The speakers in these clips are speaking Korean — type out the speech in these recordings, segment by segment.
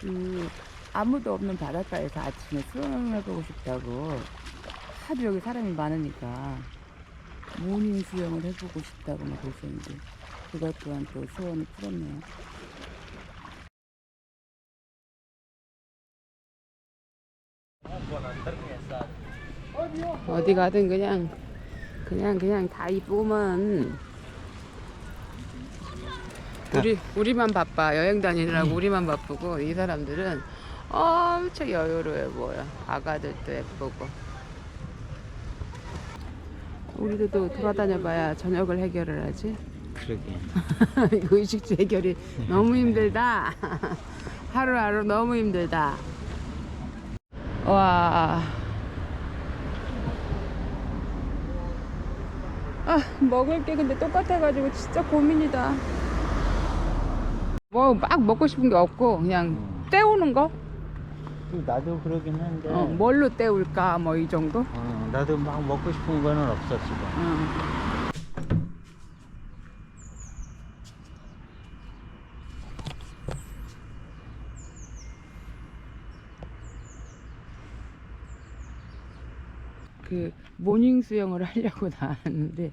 그 아무도 없는 바닷가에서 아침에 수영을 해보고 싶다고 하도 여기 사람이 많으니까 모닝 수영을 해보고 싶다고 막 그러셨는데 그것 또한 또 소원을 풀었네요. 어디 가든 그냥 그냥 그냥 다 이쁘구만. 우리 우리만 바빠 여행 다니느라고 우리만 바쁘고 이 사람들은 엄청 여유로워 보여. 아가들도 예쁘고. 우리도 또 돌아다녀봐야 저녁을 해결을 하지. 그러게. 이거 의식주 해결이 너무 힘들다. 하루하루 너무 힘들다. 와. 아, 먹을 게 근데 똑같아가지고 진짜 고민이다. 뭐 막 먹고 싶은 게 없고 그냥 때우는 거? 나도 그러긴 한데. 어, 뭘로 때울까 뭐 이 정도? 어, 나도 막 먹고 싶은 거는 없어 지금. 어. 그 모닝 수영을 하려고 나왔는데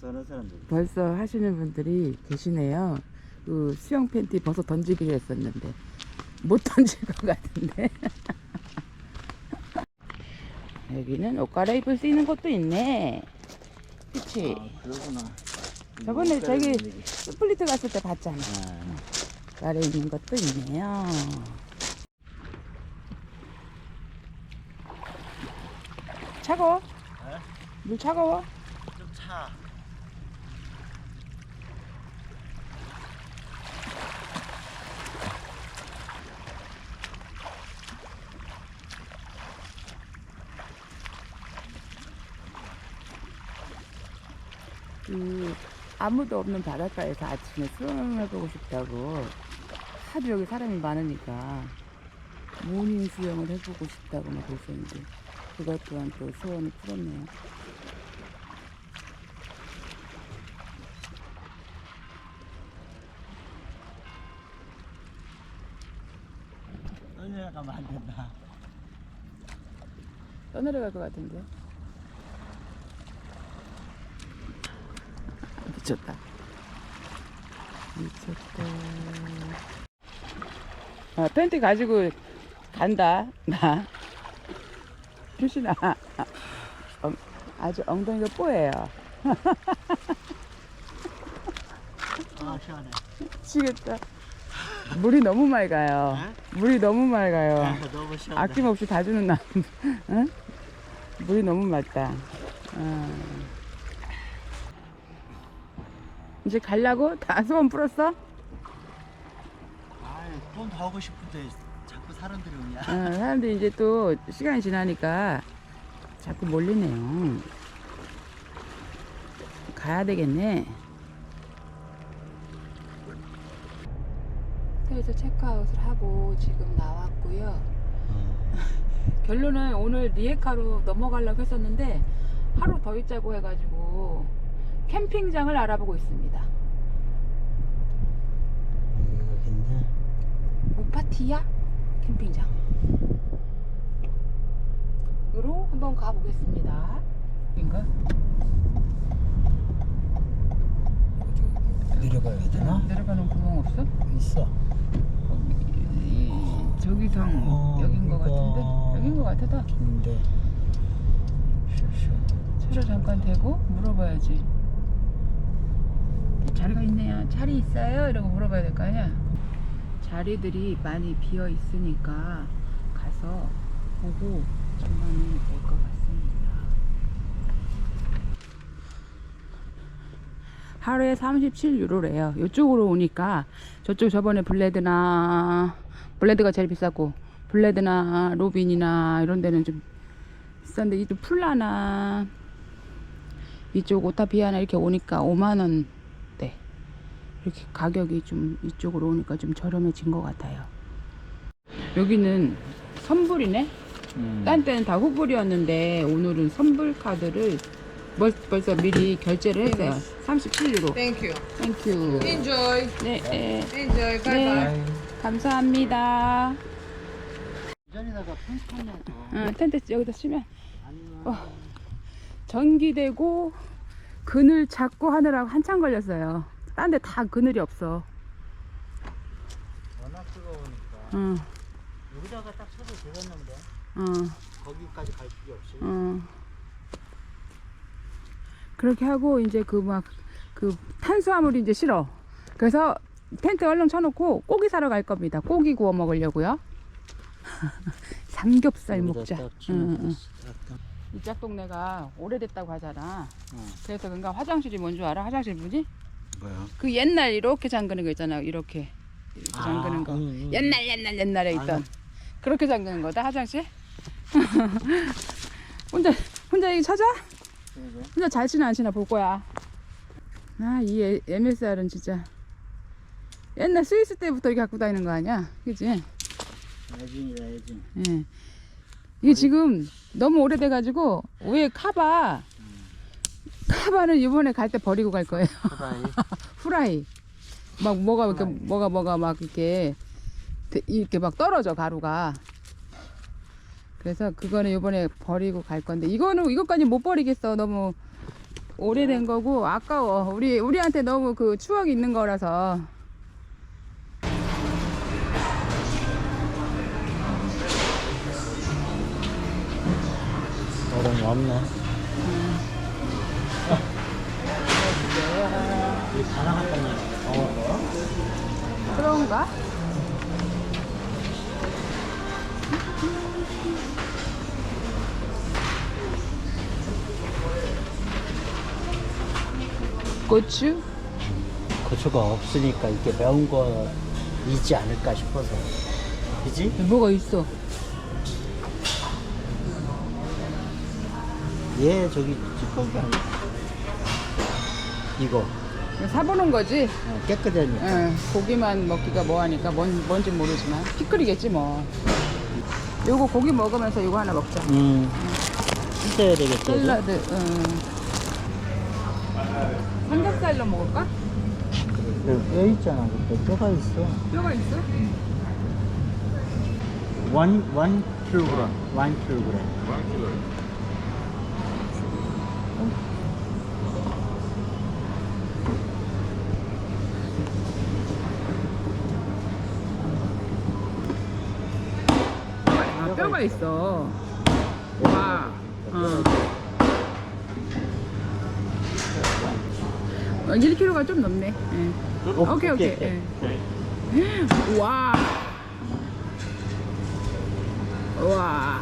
써는 사람들. 벌써 하시는 분들이 계시네요. 그 수영 팬티 벗어 던지기로 했었는데 못 던질 것 같은데. 여기는 옷 갈아입을 수 있는 곳도 있네. 그치? 아, 그러구나. 저번에 저기 스플리트 갔을 때 봤잖아. 아, 아래 있는 것도 있네요. 차가워? 네? 물 차가워? 좀 차. 그 아무도 없는 바닷가에서 아침에 수영을 해보고 싶다고 하도 여기 사람이 많으니까 모닝 수영을 해보고 싶다고 막 그러셨는데 그것 또한 또 소원을 풀었네요. 떠내려가면 안 된다. 떠내려갈 것 같은데. 미쳤다. 미쳤다. 아, 팬티 가지고 간다. 나. 규신아. 어, 아주 엉덩이가 뽀예요. 아 시원해. 미치겠다. 물이 너무 맑아요. 물이 너무 맑아요. 아, 너무 시원해. 아낌없이 다 주는 남. 응? 물이 너무 맑다. 어. 이제 가려고? 다 소원 풀었어? 돈더 하고 싶은데 자꾸 사람들이 오냐. 어, 사람들이 이제 또 시간이 지나니까 자꾸 몰리네요. 가야 되겠네. 호텔에서 체크아웃을 하고 지금 나왔고요. 결론은 오늘 리에카로 넘어가려고 했었는데 하루 더 있자고 해가지고 캠핑장을 알아보고 있습니다. 여기인데. 우파티야 캠핑장. 으로 한번 가보겠습니다. 인가? 내려가야 되나? 내려가는 구멍 없어? 있어. 이, 저기상 어, 여긴 것 이거. 같은데? 여긴 것 같아다. 근데 쉬쉬. 차를 잠깐 대고 물어봐야지. 자리가 있네요. 자리 있어요? 이러고 물어봐야 될 거 아니야? 자리들이 많이 비어 있으니까 가서 보고 전망이 될것 같습니다. 하루에 37유로래요. 이쪽으로 오니까 저쪽 저번에 블레드나 블레드가 제일 비싸고 블레드나 로빈이나 이런 데는 좀 비싼데 이쪽 풀라나 이쪽 오타피아나 이렇게 오니까 5만 원대 이렇게 가격이 좀 이쪽으로 오니까 좀 저렴해진 것 같아요. 여기는 선불이네. 음. 딴 때는 다 후불이었는데 오늘은 선불 카드를 벌, 벌써 미리 결제를 했어요. 37유로. Thank you. 땡큐. Enjoy. 네, 네. Enjoy. Bye 네. bye. 감사합니다. 전에다가 펜스판에서 응, 텐트 여기다 치면 아니면 어. 전기되고 그늘 잡고 하느라고 한참 걸렸어요. 딴 데 다 그늘이 없어. 워낙 뜨거우니까 응, 여기다가 딱 쳐도 되겠는데 응, 거기까지 갈 필요 없이 응. 그렇게 하고 이제 그 막 그 탄수화물이 이제 싫어. 그래서 텐트 얼른 쳐놓고 고기 사러 갈 겁니다. 고기 구워 먹으려고요. 삼겹살 여기다 먹자. 딱 응, 치면 응. 딱이 짝동네가 오래됐다고 하잖아. 응. 그래서 그런가 화장실이 뭔 줄 알아? 화장실 뭐지? 뭐야? 그 옛날 이렇게 잠그는 거 있잖아. 이렇게 이렇게 잠그는 거. 응, 응. 옛날 옛날 옛날에 있던 알아. 그렇게 잠그는 거다 화장실. 혼자 혼자 얘기 찾아? 혼자 잘 치나 안 치나 볼 거야. 아 이 MSR은 진짜 옛날 스위스 때부터 이렇게 갖고 다니는 거 아니야? 그지? 애진이다 애진 예. 이게 지금 너무 오래돼가지고 위에 카바 카바는 이번에 갈 때 버리고 갈 거예요. 후라이. 후라이. 막 뭐가 이렇게 후라이. 뭐가 뭐가 막 이렇게 대- 이렇게 막 떨어져 가루가. 그래서 그거는 이번에 버리고 갈 건데 이거는 이것까지 못 버리겠어. 너무 오래된 거고 아까워. 우리 우리한테 너무 그 추억이 있는 거라서. 이 가나 그런가? 고추? 고추가 없으니까 이게 매운 거이지 않을까 싶어서 그지? 뭐가 있어? 얘 저기 찌꺼기 아니야 이거 사보는 거지? 어, 깨끗하니. 응, 예, 고기만 먹기가 뭐하니까 뭔, 뭔지 모르지만 피클이겠지 뭐. 요거 고기 먹으면서 이거 하나 먹자. 음. 씻어야 되겠다. 샐러드. 응. 삼겹살로 먹을까? 네, 뼈 있잖아. 그때 뼈가 있어. 뼈가 있어? 원, 원 킬로그램. 원 킬로그램. 1kg. 수가 있어. 와. 어. 어 1kg가 좀 넘네. 예. 어, 오케이, 오케이. 예. 와. 와.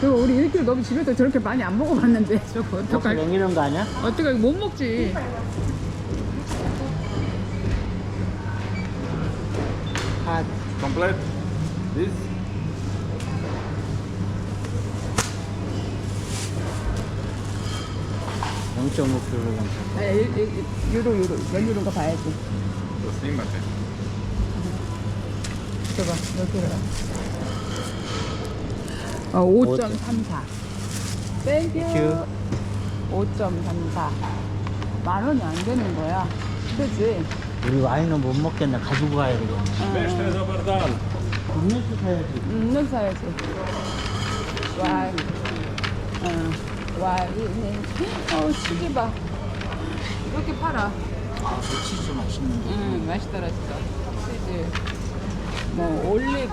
그리고 우리 1kg 너무 집에서 저렇게 많이 안 먹어봤는데 저거 어떡할 거 아니야? 어떡할 못 먹지. 아, 컴플렛 This 5 킬로그램 아, 일- 일- 일- 유로 유로 몇 유로인가 봐야지 The same method. 저거 몇 킬로야 어5.34 땡큐 땡큐. 5.34 만 원이 안 되는 거야 그치? 우리 와인은 못 먹겠네 가지고 가야 되겠네 Zabardal. 국내수 사야지 음, 는 사야지. 와인. 어, 와인에. 어, 치즈 봐. 이렇게 팔아. 아, 그 치즈 맛있는데 음, 맛있더라, 진짜. 치즈. 뭐, 올리브.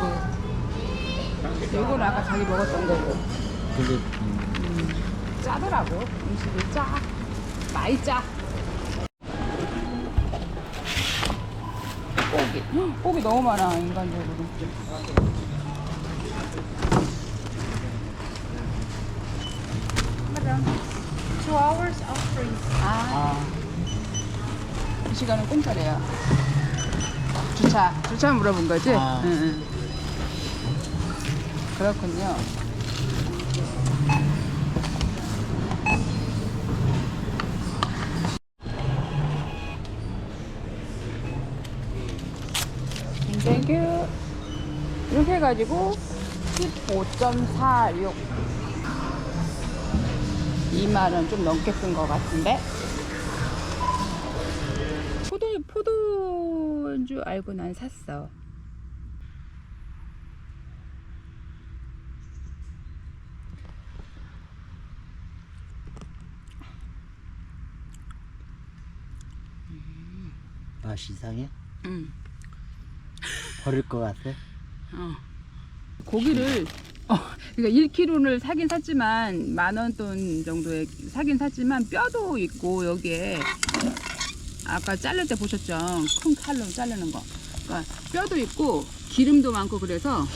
이건 아까 자기 먹었던 거고. 근데 음, 짜더라고. 음식이 짜. 많이 짜. 고기. 헉, 고기 너무 많아, 인간적으로. Two hours of free. 아. 이 시간은 공짜래요. 주차, 주차 물어본 거지? 아. 응, 응. 그렇군요. 땡큐. 이렇게 해가지고 15.46. 2만원 좀 넘게 쓴 것 같은데 포도, 포도인 줄 알고 난 샀어 아, 맛이 이상해? 응 버릴 것 같아? 어 고기를 어, 그러니까 1kg를 사긴 샀지만 만 원 돈 정도에 사긴 샀지만 뼈도 있고 여기에 아까 자를 때 보셨죠? 큰 칼로 자르는 거. 그러니까 뼈도 있고 기름도 많고 그래서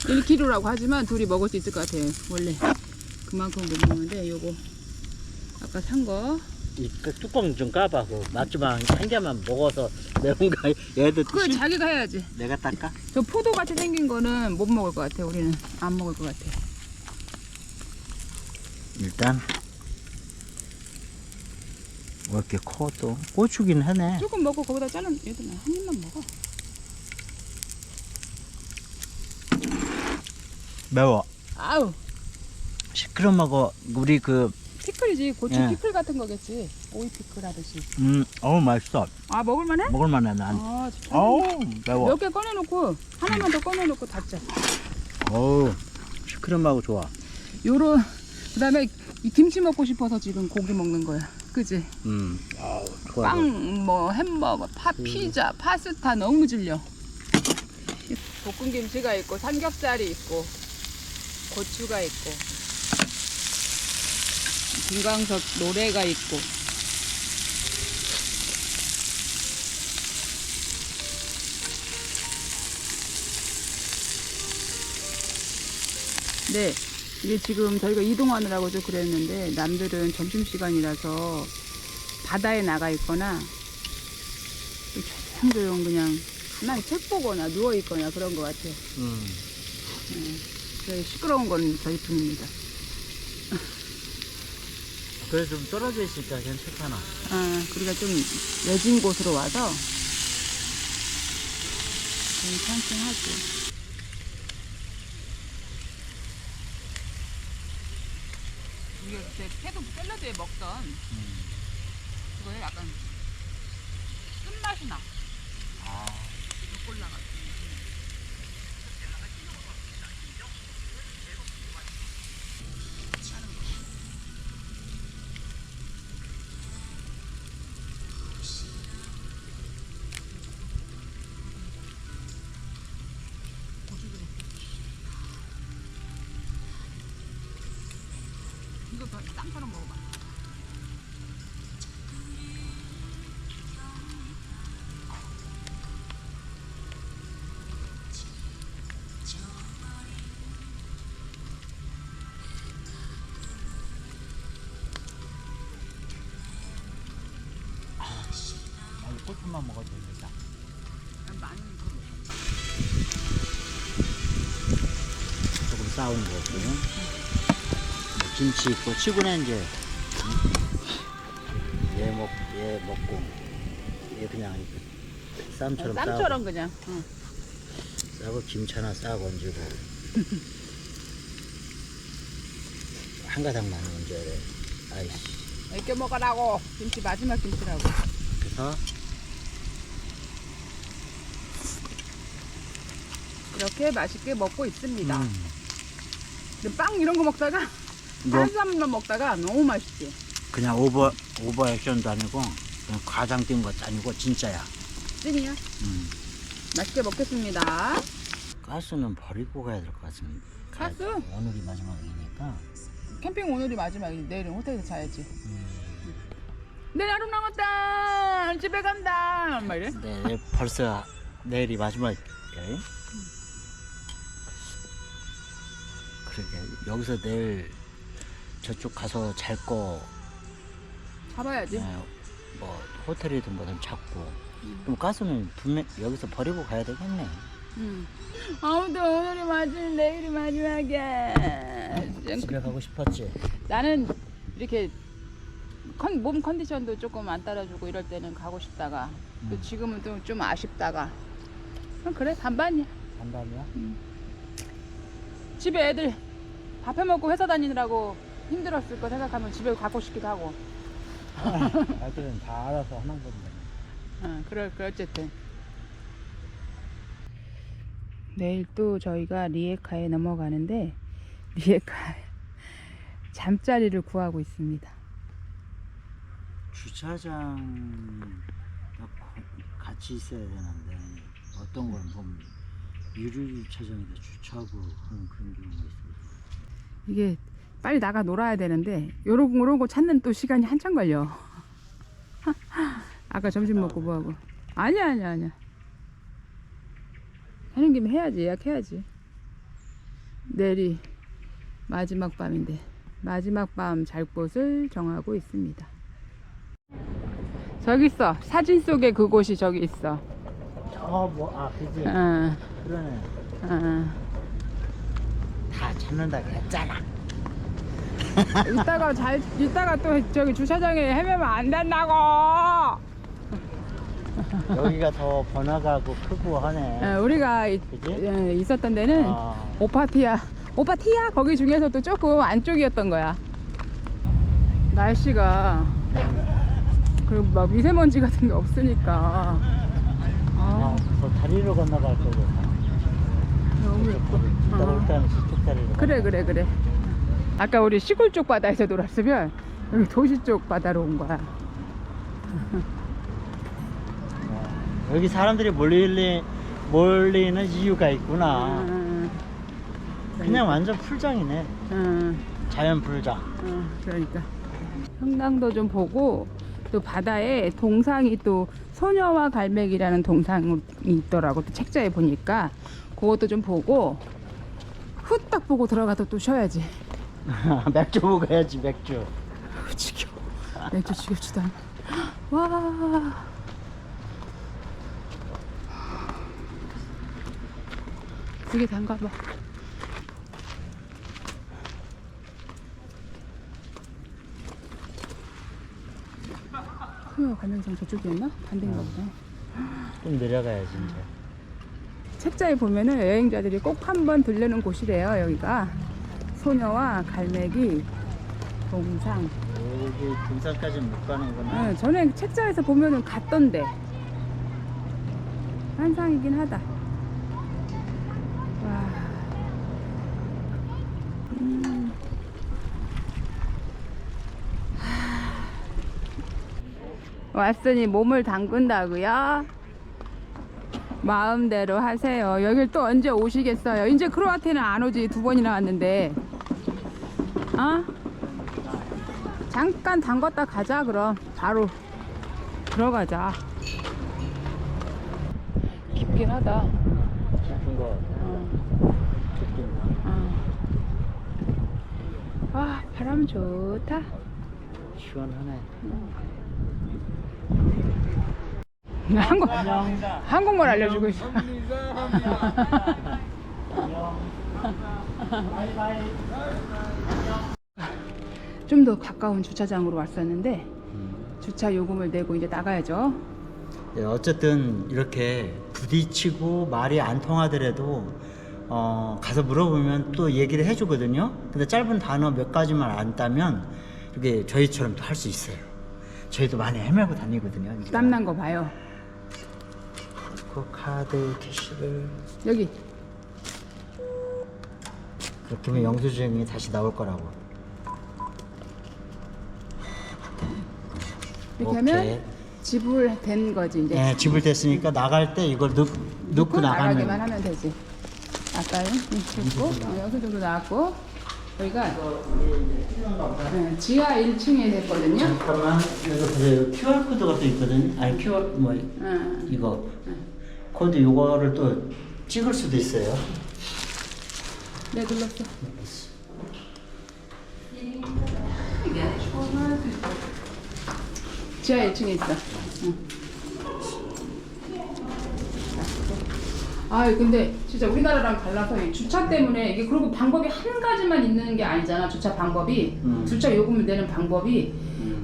1kg라고 하지만 둘이 먹을 수 있을 것 같아요. 원래 그만큼 못 먹는데 요거 아까 산 거. 이그 뚜껑 좀 까봐. 그 맛주방 한 개만 먹어서 매운가 얘도 그거 실- 자기가 해야지. 내가 닦아? 저 포도 같이 생긴 거는 못 먹을 것 같아. 우리는 안 먹을 것 같아. 일단 왜 이렇게 커 또? 고추긴 하네. 조금 먹고 거기다 자른 얘들아 한 입만 먹어. 매워. 아우 시끄러 먹어. 우리 그 피클이지 고추 예. 피클 같은 거겠지. 오이 피클 하듯이. 음, 어우 맛있어. 아 먹을만해? 먹을만해 난. 아 진짜. 어우 매워. 몇 개 꺼내놓고 하나만 더 꺼내놓고 닫자. 어우 시끄러하고 좋아. 요런 그다음에 이 김치 먹고 싶어서 지금 고기 먹는 거야. 그지? 음, 아우 좋아. 좋아. 빵, 뭐 햄버거, 파, 피자, 파스타 너무 질려. 볶은 김치가 있고 삼겹살이 있고 고추가 있고 김광석 노래가 있고 네, 이게 지금 저희가 이동하느라고 좀 그랬는데 남들은 점심시간이라서 바다에 나가 있거나 또 조용조용 그냥 가만히 책 보거나 누워 있거나 그런 것 같아요. 음. 저희 시끄러운 건 저희 뿐입니다. 그래서 좀 떨어져 있으니까 괜찮잖아. 아, 그러니까 좀 외진 곳으로 와서 괜찮긴 하지. 이게 그때 샐러드에 먹던 그거에 약간 쓴맛이 나. 아, 올라가. 이 먹어도 되겠다. 조금 싸운 거고. 뭐 김치 있고 치고는 이제 얘 먹, 얘 먹고 얘 그냥 이렇게 쌈처럼 싸고, 쌈처럼 그냥. 응. 싸고 김치 하나 싸고 얹고 한 가닥만 얹어야 돼. 아이씨. 애껴 먹으라고 김치 마지막 김치라고 그래서 이렇게 맛있게 먹고 있습니다. 음, 근데 빵 이런 거 먹다가 이거 탄수화물만 먹다가 너무 맛있지. 그냥 오버 오버 액션도 아니고 그냥 과장 띈 것도 아니고 진짜야. 찐이야. 음. 맛있게 먹겠습니다. 가스는 버리고 가야 될 것 같습니다. 가스? 오늘이 마지막이니까. 캠핑 오늘이 마지막이지. 내일은 호텔에서 자야지. 음. 내일 하루 남았다. 집에 간다. 막 이래. 네, 벌써 내일이 마지막이에요. 그러게 여기서 내일 저쪽 가서 잘 거, 가봐야지. 네, 뭐 호텔이든 뭐든 잡고. 그럼 가스는 분명 여기서 버리고 가야 되겠네. 음. 아무튼 오늘이 마지막, 내일이 마지막이야. 집에 가고 싶었지. 나는 이렇게 컨, 몸 컨디션도 조금 안 따라주고 이럴 때는 가고 싶다가 또 음. 지금은 또 좀 아쉽다가 그럼 그래 반반이야 반반이야? 집에 애들 밥 해먹고 회사 다니느라고 힘들었을 거 생각하면 집에 가고 싶기도 하고 아들은 다 알아서 하는 건데. 어, 그럴 그 어쨌든 내일 또 저희가 리에카에 넘어가는데 리에카 잠자리를 구하고 있습니다 주차장 같이 있어야 되는데 어떤 건 보면 유류 주차장에다 주차하고 하는 그런 경우가 있어요. 이게 빨리 나가 놀아야 되는데 요런 요런 거 찾는 또 시간이 한참 걸려. 아까 점심 먹고 뭐하고 아니야 아니야 아니야 하는 김에 해야지 예약해야지 내일이 마지막 밤인데 마지막 밤 잘 곳을 정하고 있습니다 저기 있어 사진 속에 그곳이 저기 있어 어, 뭐, 아, 그지? 어, 그러네. 어. 다 찾는다 그랬잖아. 이따가 잘 이따가 또 저기 주차장에 헤매면 안 된다고 여기가 더 번화가고 크고 하네. 어, 우리가 이- 그지? 예, 있었던 데는 아, 오파티야 오파티야 거기 중에서도 조금 안쪽이었던 거야 날씨가 그리고 막 미세먼지 같은 게 없으니까 아, 아, 저 다리로 건너갈 거고. 너무 예뻐 이따 어. 올 때는 저쪽 다리로. 그래 그래 그래 아까 우리 시골 쪽 바다에서 놀았으면 여기 도시 쪽 바다로 온 거야 어, 여기 사람들이 몰리, 몰리는 이유가 있구나. 음, 그냥 완전 풀장이네. 음. 자연 풀장. 어, 그러니까 성당도 좀 보고 또 바다에 동상이 또 소녀와 갈매기라는 동상이 있더라고 또 책자에 보니까 그것도 좀 보고 후딱 보고 들어가서 또 쉬어야지. 맥주 먹어야지, 맥주. 지겨 맥주 지겹지도 않아. 와. 그게 단가 봐. 소녀와 갈매기상 저쪽이었나? 반대인가 보다 좀 내려가야지, 이제. 책자에 보면은 여행자들이 꼭 한번 들르는 곳이래요 여기가 소녀와 갈매기 동상 여기 등산까지는 못 가는구나. 응, 전에 책자에서 보면은 갔던데 환상이긴 하다 와. 음. 하. 왔으니 몸을 담근다고요? 마음대로 하세요. 여길 또 언제 오시겠어요? 이제 크로아티아는 안 오지 두 번이나 왔는데. 어? 잠깐 담갔다 가자 그럼 바로 들어가자. 깊긴 하다. 깊은 거. 어, 어. 아 바람 좋다. 시원하네. 한국 한국말 알려주고 있어. 좀 더 가까운 주차장으로 왔었는데 주차 요금을 내고 이제 나가야죠. 예, 어쨌든 이렇게 부딪히고 말이 안 통하더라도 어, 가서 물어보면 또 얘기를 해주거든요. 근데 짧은 단어 몇 가지만 안 따면 이게 저희처럼 또 할 수 있어요. 저희도 많이 헤매고 다니거든요. 땀난 거 봐요. 그 카드 캐시를 여기 그렇게 하면 영수증이 다시 나올 거라고. 이렇게. 하면 지불된 거지 이제. 네, 지불됐으니까 나갈 때 이걸 넣, 넣고 나가기만 나가면 하면 되지. 아까요? 응, 됐고 어, 여기 정도 나왔고 여기가 네, 지하 1층에 됐거든요. 잠깐만 여기 보세요. QR 코드가 또 있거든요. 아니 QR 뭐 응. 이거 코드 이거를 또 찍을 수도 있어요. 네 눌렀어. 지하 1층에 있어. 응. 아 근데 진짜 우리나라랑 달라서 이 주차 때문에 이게 그리고 방법이 한 가지만 있는 게 아니잖아 주차 방법이 음. 주차 요금을 내는 방법이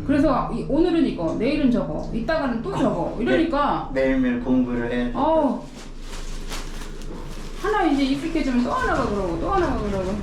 그래서 이- 오늘은 이거 내일은 저거 이따가는 또 저거 이러니까 매일매일 공부를 해. 어. 하나 이제 익숙해지면 또 하나가 그러고 또 하나가 그러고